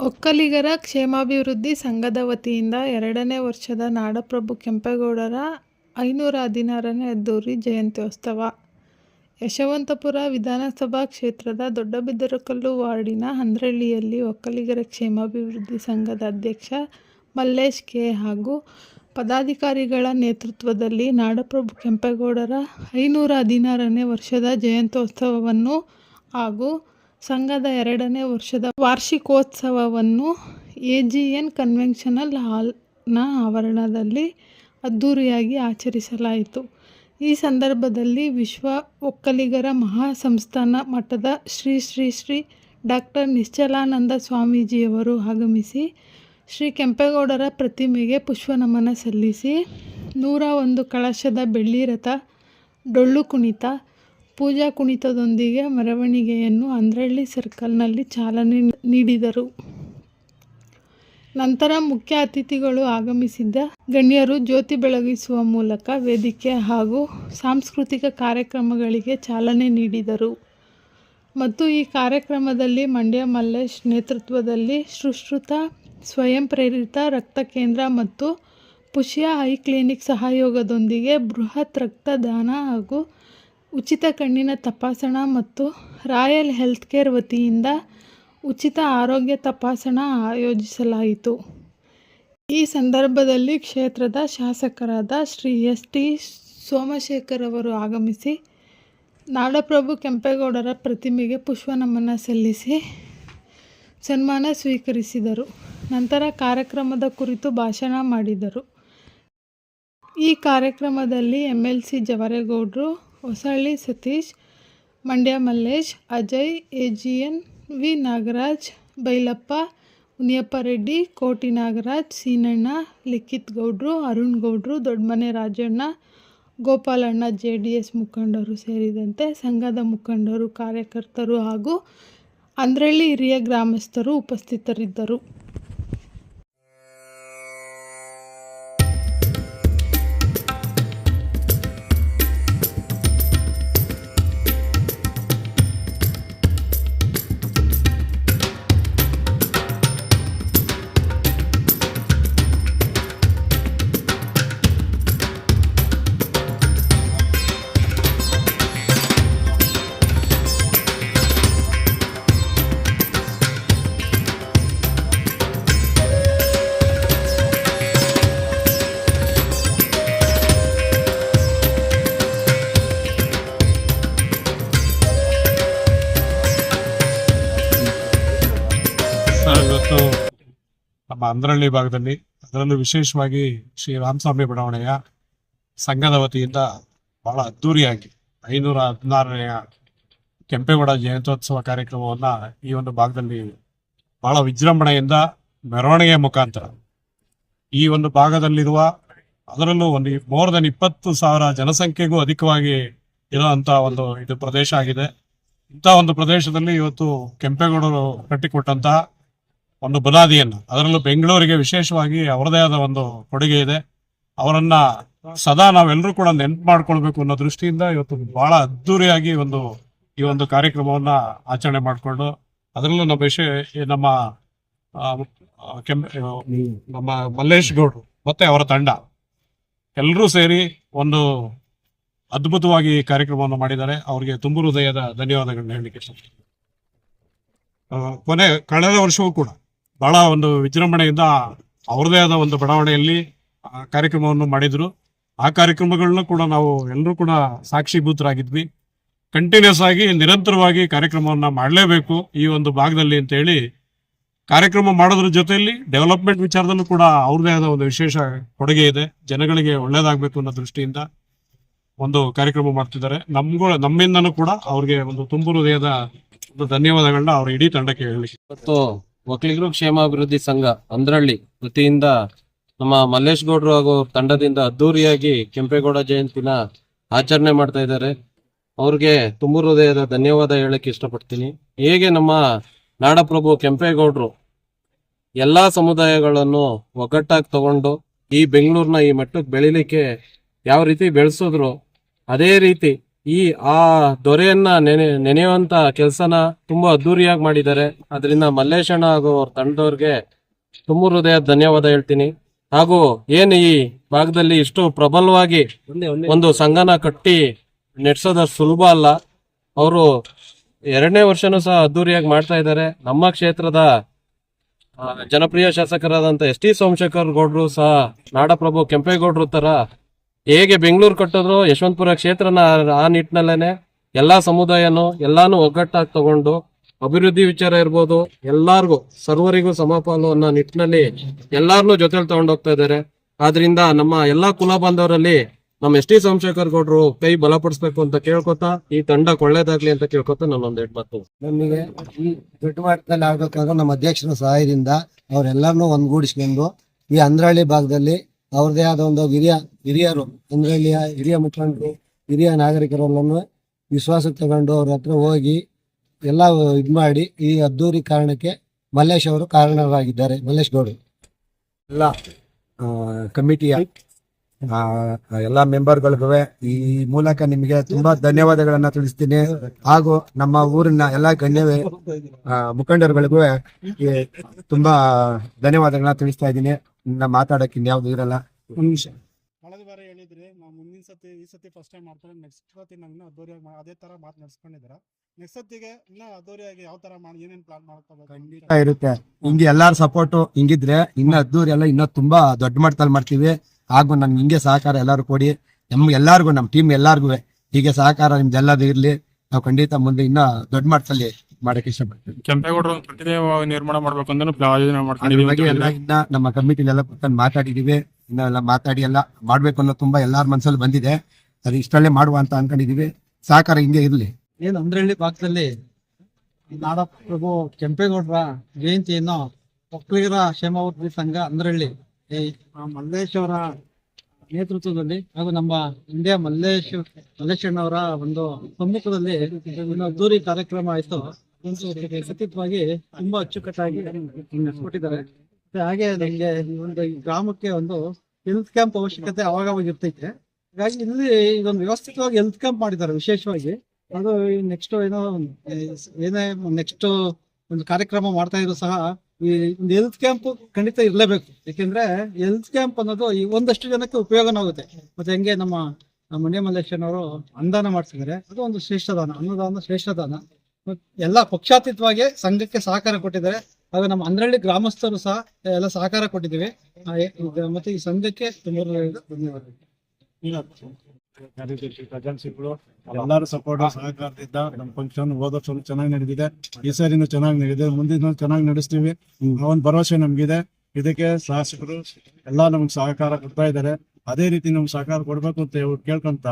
ಒಕ್ಕಲಿಗರ ಕ್ಷೇಮಾಭಿವೃದ್ಧಿ ಸಂಘದ ವತಿಯಿಂದ ಎರಡನೇ ವರ್ಷದ ನಾಡಪ್ರಭು ಕೆಂಪೇಗೌಡರ ಐನೂರ ಹದಿನಾರನೇ ಅದ್ದೂರಿ ಜಯಂತ್ಯೋತ್ಸವ. ಯಶವಂತಪುರ ವಿಧಾನಸಭಾ ಕ್ಷೇತ್ರದ ದೊಡ್ಡಬಿದರಕಲ್ಲು ವಾರ್ಡಿನ ಹಂದ್ರಳ್ಳಿಯಲ್ಲಿ ಒಕ್ಕಲಿಗರ ಕ್ಷೇಮಾಭಿವೃದ್ಧಿ ಸಂಘದ ಅಧ್ಯಕ್ಷ ಮಲ್ಲೇಶ್ ಕೆ ಹಾಗೂ ಪದಾಧಿಕಾರಿಗಳ ನೇತೃತ್ವದಲ್ಲಿ ನಾಡಪ್ರಭು ಕೆಂಪೇಗೌಡರ ಐನೂರ ಹದಿನಾರನೇ ವರ್ಷದ ಜಯಂತ್ಯೋತ್ಸವವನ್ನು ಹಾಗೂ ಸಂಘದ ಎರಡನೇ ವರ್ಷದ ವಾರ್ಷಿಕೋತ್ಸವವನ್ನು ಎ ಜಿ ಎನ್ ಕನ್ವೆನ್ಷನಲ್ ಹಾಲ್ನ ಆವರಣದಲ್ಲಿ ಅದ್ಧೂರಿಯಾಗಿ ಆಚರಿಸಲಾಯಿತು. ಈ ಸಂದರ್ಭದಲ್ಲಿ ವಿಶ್ವ ಒಕ್ಕಲಿಗರ ಮಹಾಸಂಸ್ಥಾನ ಮಠದ ಶ್ರೀ ಶ್ರೀ ಶ್ರೀ ಡಾಕ್ಟರ್ ನಿಶ್ಚಲಾನಂದ ಸ್ವಾಮೀಜಿಯವರು ಆಗಮಿಸಿ, ಶ್ರೀ ಕೆಂಪೇಗೌಡರ ಪ್ರತಿಮೆಗೆ ಪುಷ್ಪ ನಮನ ಸಲ್ಲಿಸಿ, ನೂರ ಒಂದು ಕಳಶದ ಬೆಳ್ಳಿ ರಥ ಡೊಳ್ಳು ಕುಣಿತ ಪೂಜಾ ಕುಣಿತದೊಂದಿಗೆ ಮೆರವಣಿಗೆಯನ್ನು ಅಂದ್ರಳ್ಳಿ ಸರ್ಕಲ್ನಲ್ಲಿ ಚಾಲನೆ ನೀಡಿದರು. ನಂತರ ಮುಖ್ಯ ಅತಿಥಿಗಳು ಆಗಮಿಸಿದ್ದ ಗಣ್ಯರು ಜ್ಯೋತಿ ಬೆಳಗಿಸುವ ಮೂಲಕ ವೇದಿಕೆ ಹಾಗೂ ಸಾಂಸ್ಕೃತಿಕ ಕಾರ್ಯಕ್ರಮಗಳಿಗೆ ಚಾಲನೆ ನೀಡಿದರು. ಮತ್ತು ಈ ಕಾರ್ಯಕ್ರಮದಲ್ಲಿ ಮಂಡ್ಯ ಮಲ್ಲೇಶ್ ನೇತೃತ್ವದಲ್ಲಿ ಸುಶ್ರುತ, ಸ್ವಯಂ ಪ್ರೇರಿತ ರಕ್ತ ಕೇಂದ್ರ ಮತ್ತು ಪುಷ್ಯ ಐ ಕ್ಲಿನಿಕ್ ಸಹಯೋಗದೊಂದಿಗೆ ಬೃಹತ್ ರಕ್ತದಾನ ಹಾಗೂ ಉಚಿತ ಕಣ್ಣಿನ ತಪಾಸಣಾ ಮತ್ತು ರಾಯಲ್ ಹೆಲ್ತ್ ಕೇರ್ ವತಿಯಿಂದ ಉಚಿತ ಆರೋಗ್ಯ ತಪಾಸಣಾ ಆಯೋಜಿಸಲಾಯಿತು. ಈ ಸಂದರ್ಭದಲ್ಲಿ ಕ್ಷೇತ್ರದ ಶಾಸಕರಾದ ಶ್ರೀ ಎಸ್ ಟಿ ಸೋಮಶೇಖರ್ ಅವರು ಆಗಮಿಸಿ, ನಾಡಪ್ರಭು ಕೆಂಪೇಗೌಡರ ಪ್ರತಿಮೆಗೆ ಪುಷ್ಪ ನಮನ ಸಲ್ಲಿಸಿ ಸನ್ಮಾನ ಸ್ವೀಕರಿಸಿದರು. ನಂತರ ಕಾರ್ಯಕ್ರಮದ ಕುರಿತು ಭಾಷಣ ಮಾಡಿದರು. ಈ ಕಾರ್ಯಕ್ರಮದಲ್ಲಿ M L C ಜವರೇಗೌಡರು Hosalli Satish, Mandya Mallesh, Ajay A G N V. Nagaraj, Bailappa, Muniyappa Reddy, Koti Nagaraj, Seenanna, Likhith Gowdru, Arun Gowdru, Doddamane Rajanna, Gopalanna, J D S ಮುಖಂಡರು ಸೇರಿದಂತೆ ಸಂಘದ ಮುಖಂಡರು, ಕಾರ್ಯಕರ್ತರು ಹಾಗೂ ಅಂದ್ರಳ್ಳಿ ಹಿರಿಯ ಗ್ರಾಮಸ್ಥರು ಉಪಸ್ಥಿತರಿದ್ದರು. ಅಂದ್ರಳ್ಳಿ ಭಾಗದಲ್ಲಿ ಅದರಲ್ಲೂ ವಿಶೇಷವಾಗಿ ಶ್ರೀ ರಾಮಸ್ವಾಮಿ ಬಡಾವಣೆಯ ಸಂಘದ ವತಿಯಿಂದ ಬಹಳ ಅದ್ದೂರಿಯಾಗಿ ಐನೂರ ಹದಿನಾರನೆಯ ಕೆಂಪೇಗೌಡ ಜಯಂತ್ಯೋತ್ಸವ ಕಾರ್ಯಕ್ರಮವನ್ನ ಈ ಒಂದು ಭಾಗದಲ್ಲಿ ಬಹಳ ವಿಜೃಂಭಣೆಯಿಂದ ಮೆರವಣಿಗೆ ಮುಖಾಂತರ ಈ ಒಂದು ಭಾಗದಲ್ಲಿರುವ ಅದರಲ್ಲೂ ಒಂದು ಮೋರ್ ದನ್ ಇಪ್ಪತ್ತು ಸಾವಿರ ಜನಸಂಖ್ಯೆಗೂ ಅಧಿಕವಾಗಿ ಇರುವಂತಹ ಒಂದು ಇದು ಪ್ರದೇಶ ಆಗಿದೆ. ಇಂಥ ಒಂದು ಪ್ರದೇಶದಲ್ಲಿ ಇವತ್ತು ಕೆಂಪೇಗೌಡರು ಕಟ್ಟಿಕೊಟ್ಟಂತಹ ಒಂದು ಬುನಾದಿಯನ್ನು. ಅದರಲ್ಲೂ ಬೆಂಗಳೂರಿಗೆ ವಿಶೇಷವಾಗಿ ಅವರದೇ ಆದ ಒಂದು ಕೊಡುಗೆ ಇದೆ. ಅವರನ್ನ ಸದಾ ನಾವೆಲ್ಲರೂ ಕೂಡ ನೆನ್ಪು ಮಾಡ್ಕೊಳ್ಬೇಕು ಅನ್ನೋ ದೃಷ್ಟಿಯಿಂದ ಇವತ್ತು ಬಹಳ ಅದ್ದೂರಿಯಾಗಿ ಒಂದು ಈ ಒಂದು ಕಾರ್ಯಕ್ರಮವನ್ನ ಆಚರಣೆ ಮಾಡಿಕೊಂಡು, ಅದರಲ್ಲೂ ನಮ್ಮ ವಿಷಯ ನಮ್ಮ ನಮ್ಮ ಮಲ್ಲೇಶ್ ಗೌಡ್ರು ಮತ್ತೆ ಅವರ ತಂಡ ಎಲ್ಲರೂ ಸೇರಿ ಒಂದು ಅದ್ಭುತವಾಗಿ ಕಾರ್ಯಕ್ರಮವನ್ನು ಮಾಡಿದ್ದಾರೆ. ಅವರಿಗೆ ತುಂಬು ಹೃದಯದ ಧನ್ಯವಾದಗಳನ್ನ ಹೇಳಲಿಕ್ಕೆ ಕೊನೆ, ಕಳೆದ ವರ್ಷವೂ ಕೂಡ ಬಹಳ ಒಂದು ವಿಜೃಂಭಣೆಯಿಂದ ಅವ್ರದೇ ಆದ ಒಂದು ಬಡಾವಣೆಯಲ್ಲಿ ಕಾರ್ಯಕ್ರಮವನ್ನು ಮಾಡಿದ್ರು. ಆ ಕಾರ್ಯಕ್ರಮಗಳನ್ನ ಕೂಡ ನಾವು ಎಲ್ಲರೂ ಕೂಡ ಸಾಕ್ಷಿಭೂತರಾಗಿದ್ವಿ. ಕಂಟಿನ್ಯೂಸ್ ಆಗಿ ನಿರಂತರವಾಗಿ ಕಾರ್ಯಕ್ರಮವನ್ನ ಮಾಡಲೇಬೇಕು ಈ ಒಂದು ಭಾಗದಲ್ಲಿ ಅಂತ ಹೇಳಿ ಕಾರ್ಯಕ್ರಮ ಮಾಡೋದ್ರ ಜೊತೆಯಲ್ಲಿ ಡೆವಲಪ್ಮೆಂಟ್ ವಿಚಾರದಲ್ಲೂ ಕೂಡ ಅವ್ರದೇ ಆದ ಒಂದು ವಿಶೇಷ ಕೊಡುಗೆ ಇದೆ. ಜನಗಳಿಗೆ ಒಳ್ಳೇದಾಗಬೇಕು ಅನ್ನೋ ದೃಷ್ಟಿಯಿಂದ ಒಂದು ಕಾರ್ಯಕ್ರಮ ಮಾಡ್ತಿದ್ದಾರೆ. ನಮ್ಗೂ, ನಮ್ಮಿಂದನೂ ಕೂಡ ಅವ್ರಿಗೆ ಒಂದು ತುಂಬು ಹೃದಯದ ಒಂದು ಧನ್ಯವಾದಗಳನ್ನ ಅವ್ರ ಇಡೀ ತಂಡಕ್ಕೆ ಹೇಳಿ ಇವತ್ತು ಒಕ್ಕಲಿಗರು ಕ್ಷೇಮಾಭಿವೃದ್ಧಿ ಸಂಘ ಅಂದ್ರಳ್ಳಿ ವತಿಯಿಂದ ನಮ್ಮ ಮಲ್ಲೇಶ್ ಗೌಡ್ರು ಹಾಗೂ ತಂಡದಿಂದ ಅದ್ದೂರಿಯಾಗಿ ಕೆಂಪೇಗೌಡ ಜಯಂತಿನ ಆಚರಣೆ ಮಾಡ್ತಾ ಇದ್ದಾರೆ. ಅವ್ರಿಗೆ ತುಂಬು ಹೃದಯದ ಧನ್ಯವಾದ ಹೇಳಕ್ಕೆ ಇಷ್ಟಪಡ್ತೀನಿ. ಹೇಗೆ ನಮ್ಮ ನಾಡಪ್ರಭು ಕೆಂಪೇಗೌಡರು ಎಲ್ಲಾ ಸಮುದಾಯಗಳನ್ನು ಒಗ್ಗಟ್ಟಾಗಿ ತಗೊಂಡು ಈ ಬೆಂಗಳೂರಿನ ಈ ಮಟ್ಟಕ್ಕೆ ಬೆಳಿಲಿಕ್ಕೆ ಯಾವ ರೀತಿ ಬೆಳೆಸಿದ್ರು, ಅದೇ ರೀತಿ ಈ, ಆ ದೊರೆಯನ್ನ ನೆನೆ, ನೆನೆಯುವಂತ ಕೆಲಸನ ತುಂಬಾ ಅದ್ದೂರಿಯಾಗಿ ಮಾಡಿದ್ದಾರೆ. ಅದರಿಂದ ಮಲ್ಲೇಶಣ್ಣ ಹಾಗೂ ಅವ್ರ ತಂಡದವ್ರಿಗೆ ತುಂಬ ಹೃದಯ ಧನ್ಯವಾದ ಹೇಳ್ತೀನಿ. ಹಾಗೂ ಏನು ಈ ಭಾಗದಲ್ಲಿ ಇಷ್ಟು ಪ್ರಬಲವಾಗಿ ಒಂದು ಸಂಘನ ಕಟ್ಟಿ ನಡೆಸೋದ ಸುಲಭ ಅಲ್ಲ. ಅವರು ಎರಡನೇ ವರ್ಷನೂ ಸಹ ಅದ್ದೂರಿಯಾಗಿ ಮಾಡ್ತಾ ಇದ್ದಾರೆ. ನಮ್ಮ ಕ್ಷೇತ್ರದ ಜನಪ್ರಿಯ ಶಾಸಕರಾದಂತ ಎಸ್ ಟಿ ಸೋಮಶೇಖರ್ ಗೌಡ್ರು ಸಹ ನಾಡಪ್ರಭು ಕೆಂಪೇಗೌಡ್ರು ತರ ಹೇಗೆ ಬೆಂಗಳೂರು ಕಟ್ಟಿದ್ರು, ಯಶವಂತಪುರ ಕ್ಷೇತ್ರನ ಆ- ನಿಟ್ಟಿನಲ್ಲೇನೆ ಎಲ್ಲಾ ಸಮುದಾಯನು ಎಲ್ಲಾನು ಒಗ್ಗಟ್ಟಾಗಿ ತಗೊಂಡು ಅಭಿವೃದ್ಧಿ ವಿಚಾರ ಇರ್ಬೋದು, ಎಲ್ಲಾರ್ಗು, ಸರ್ವರಿಗೂ ಸಮಪಾಲು ಅನ್ನೋ ನಿಟ್ಟಿನಲ್ಲಿ ಎಲ್ಲಾರ್ನು ಜೊತೆಲಿ ತಗೊಂಡೋಗ್ತಾ ಇದ್ದಾರೆ. ಆದ್ರಿಂದ ನಮ್ಮ ಎಲ್ಲಾ ಕುಲ ಬಾಂಧವರಲ್ಲಿ ನಮ್ಮ ಎಸ್ ಟಿ ಸೋಮಶೇಖರ್ ಗೌಡ್ರು ಕೈ ಬಲಪಡಿಸ್ಬೇಕು ಅಂತ ಕೇಳ್ಕೊತಾ, ಈ ತಂಡ ಒಳ್ಳೇದಾಗ್ಲಿ ಅಂತ ಕೇಳ್ಕೊತಾ ನಾನು ಎರಡು ಮಾತು. ನಮಗೆ ಈ ದೊಡ್ಡ ಮಟ್ಟದಲ್ಲಿ ಆಗ್ಬೇಕಾದ್ರೆ ನಮ್ಮ ಅಧ್ಯಕ್ಷರ ಸಹಾಯದಿಂದ ಅವರೆಲ್ಲರನ್ನೂ ಒಂದ್ಗೂಡಿಸ್ಕೊಂಡು ಈ ಅಂದ್ರಹಳ್ಳಿ ಭಾಗದಲ್ಲಿ ಅವ್ರದೇ ಆದ ಒಂದು ಹಿರಿಯ, ಹಿರಿಯರು ಅಂದ್ರಹಳ್ಳಿಯ ಹಿರಿಯ ಮುಖಂಡರು, ಹಿರಿಯ ನಾಗರಿಕರಲ್ಲೂ ವಿಶ್ವಾಸ ತಗೊಂಡು ಅವ್ರ ಹತ್ರ ಹೋಗಿ ಎಲ್ಲ ಇದ್ ಮಾಡಿ ಈ ಅದ್ದೂರಿ ಕಾರಣಕ್ಕೆ ಮಲ್ಲೇಶ್ ಅವರು ಕಾರಣರಾಗಿದ್ದಾರೆ. ಮಲ್ಲೇಶ್ ಗೌಡ್ರು. ಎಲ್ಲ ಕಮಿಟಿಯ ಎಲ್ಲ ಮೆಂಬರ್ಗಳಿಗೂ ಈ ಮೂಲಕ ನಿಮಗೆ ತುಂಬಾ ಧನ್ಯವಾದಗಳನ್ನ ತಿಳಿಸ್ತೀನಿ. ಹಾಗೂ ನಮ್ಮ ಊರಿನ ಎಲ್ಲಾ ಗಣ್ಯ ಮುಖಂಡರುಗಳಿಗೂ ತುಂಬಾ ಧನ್ಯವಾದಗಳನ್ನ ತಿಳಿಸ್ತಾ ಇದ್ದೀನಿ. ಇನ್ನ ಮಾತಾಡಕ್ಕೆ ಇನ್ಯಾವ್ದು ಇರಲ್ಲ. ಒಂದ್ ನಿಮಿಷ. ಕಳೆದ ಬಾರಿ ಹೇಳಿದ್ರಿ ನಾವು ಮುಂದಿನ ಸತಿ ಈ ಸತಿ ಫಸ್ಟ್ ಟೈಮ್ ಮಾಡ್ತಾರೆ ನೆಕ್ಸ್ಟ್ ಸತಿ ಇನ್ನೂ ಅದ್ದೂರಿಯಾಗಿ ಅದೇ ತರ ಮಾತು ನಡೆಸ್ಕೊಂಡಿದ್ದೀರಾ ನೆಕ್ಸ್ಟ್ ಸತಿಗೆ ಇನ್ನ ಅದ್ದೂರಿಯಾಗಿ ಯಾವ ತರ ಮಾಡಿ ಏನೇನ್ ಪ್ಲಾನ್ ಮಾಡ್ಕೋಬೇಕು ಖಂಡಿತ ಇರುತ್ತೆ. ಹಿಂಗೆ ಎಲ್ಲಾರ ಸಪೋರ್ಟ್ ಹಿಂಗಿದ್ರೆ ಇನ್ನ ಅದ್ದೂರಿ ಎಲ್ಲ ಇನ್ನ ತುಂಬಾ ದೊಡ್ಡ ಮಟ್ಟದಲ್ಲಿ ಮಾಡ್ತೀವಿ. ಹಾಗೂ ನಮ್ಗೆ ಹಿಂಗೆ ಸಹಕಾರ ಎಲ್ಲಾರು ಕೊಡಿ. ನಮ್ಗೆ ಎಲ್ಲಾರ್ಗು ನಮ್ಮ ಟೀಮ್ ಎಲ್ಲಾರ್ಗು ಹೀಗೆ ಸಹಕಾರ ನಿಮ್ದೆಲ್ಲದು ಇರ್ಲಿ. ನಾವು ಖಂಡಿತ ಮುಂದೆ ಇನ್ನ ದೊಡ್ಡ ಮಟ್ಟದಲ್ಲಿ ಮಾಡಕ್ಕೆ ಇಷ್ಟಪಡ್ತೀವಿ ಕೆಂಪೇಗೌಡರು ಒಂದು ಪ್ರತಿಮೆ ನಿರ್ಮಾಣ ಮಾಡ್ಬೇಕು ಅಂತ ಯೋಜನೆ ಅದ್ರ ಬಗ್ಗೆ ಅಂತ ಎಲ್ಲ ಇನ್ನ ನಮ್ಮ ಕಮಿಟಿಲೆಲ್ಲ ಕೂತ್ಕೊಂಡು ಮಾತಾಡಿದೀವಿ. ಇನ್ನ ಎಲ್ಲ ಮಾತಾಡಿ ಎಲ್ಲ ಮಾಡ್ಬೇಕು ಅನ್ನೋ ತುಂಬಾ ಎಲ್ಲಾರ ಮನ್ಸಲ್ಲಿ ಬಂದಿದೆ. ಅದು ಇಷ್ಟಲ್ಲೇ ಮಾಡುವ ಅಂತ ಅನ್ಕೊಂಡಿದೀವಿ. ಸಹಕಾರ ಹಿಂಗೆ ಇರ್ಲಿ. ಏನು ಅಂದ್ರಹಳ್ಳಿ ಭಾಗದಲ್ಲಿ ನಾಡಪ್ರಭು ಕೆಂಪೇಗೌಡರ ಜಯಂತಿಯನ್ನು ಒಕ್ಕಲಿಗರ ಕ್ಷೇಮಾಭಿವೃದ್ಧಿ ಸಂಘ ಅಂದ್ರಹಳ್ಳಿ ಏ, ಆ ಮಲ್ಲೇಶ್ ಅವರ ನೇತೃತ್ವದಲ್ಲಿ ಹಾಗೂ ನಮ್ಮ ಇಂಡಿಯಾ ಮಲ್ಲೇಶ್ ಮಲ್ಲೇಶಣ್ಣವರ ಒಂದು ಸಮ್ಮುಖದಲ್ಲಿ ಒಂದು ಅದ್ದೂರಿ ಕಾರ್ಯಕ್ರಮ ಆಯ್ತು. ಖಚಿತವಾಗಿ ತುಂಬಾ ಅಚ್ಚುಕಟ್ಟಾಗಿ ಕೊಟ್ಟಿದ್ದಾರೆ. ಹಾಗೆ ನಮ್ಗೆ ಒಂದು ಗ್ರಾಮಕ್ಕೆ ಒಂದು ಹೆಲ್ತ್ ಕ್ಯಾಂಪ್ ಅವಶ್ಯಕತೆ ಅವಾಗವಾಗ ಇರ್ತೈತೆ. ಹಾಗಾಗಿ ಇಲ್ಲಿ ಇದೊಂದು ವ್ಯವಸ್ಥಿತವಾಗಿ ಹೆಲ್ತ್ ಕ್ಯಾಂಪ್ ಮಾಡಿದ್ದಾರೆ ವಿಶೇಷವಾಗಿ. ಅದು ನೆಕ್ಸ್ಟ್ ಏನೋ, ಏನೇ ನೆಕ್ಸ್ಟ್ ಒಂದು ಕಾರ್ಯಕ್ರಮ ಮಾಡ್ತಾ ಇದ್ರು ಸಹ ಈ ಒಂದು ಹೆಲ್ತ್ ಕ್ಯಾಂಪ್ ಖಂಡಿತ ಇರಲೇಬೇಕು. ಯಾಕೆಂದ್ರೆ ಹೆಲ್ತ್ ಕ್ಯಾಂಪ್ ಅನ್ನೋದು ಈ ಒಂದಷ್ಟು ಜನಕ್ಕೆ ಉಪಯೋಗನಾಗುತ್ತೆ ಮತ್ತೆ ಹೆಂಗೆ ನಮ್ಮ ನಮ್ಮ ಮನೆ ಮಲ್ಲೇಶನವರು ಅನುದಾನ ಮಾಡ್ತಿದ್ದಾರೆ. ಅದು ಒಂದು ಶ್ರೇಷ್ಠ ದಾನ, ಅನ್ನದಾನ ಶ್ರೇಷ್ಠ ಎಲ್ಲ ಪಕ್ಷಾತೀತವಾಗಿ ಸಂಘಕ್ಕೆ ಸಹಕಾರ ಕೊಟ್ಟಿದ್ದಾರೆ. ಹಾಗೂ ನಮ್ಮ ಅಂದ್ರಳ್ಳಿ ಗ್ರಾಮಸ್ಥರು ಸಹ ಎಲ್ಲ ಸಹಕಾರ ಕೊಟ್ಟಿದ್ದೀವಿ. ಮತ್ತೆ ಈ ಸಂಘಕ್ಕೆ ಎಲ್ಲರೂ ಸಪೋರ್ಟ್ ಸಹಕಾರದಿಂದ ನಮ್ಮ ಫಂಕ್ಷನ್ ಹೋದ ಚೆನ್ನಾಗಿ ನಡೆದಿದೆ. ಈ ಸಾರಿನೂ ಚೆನ್ನಾಗಿ ನಡೆದಿದೆ. ಮುಂದಿನ ಚೆನ್ನಾಗಿ ನಡೆಸ್ತೀವಿ. ಒಂದು ಭರವಸೆ ನಮ್ಗಿದೆ. ಇದಕ್ಕೆ ಶಾಸಕರು ಎಲ್ಲಾ ನಮ್ಗೆ ಸಹಕಾರ ಕೊಡ್ತಾ ಇದ್ದಾರೆ. ಅದೇ ರೀತಿ ನಮ್ಗೆ ಸಹಕಾರ ಕೊಡ್ಬೇಕು ಅಂತ ಕೇಳ್ಕೊಂತ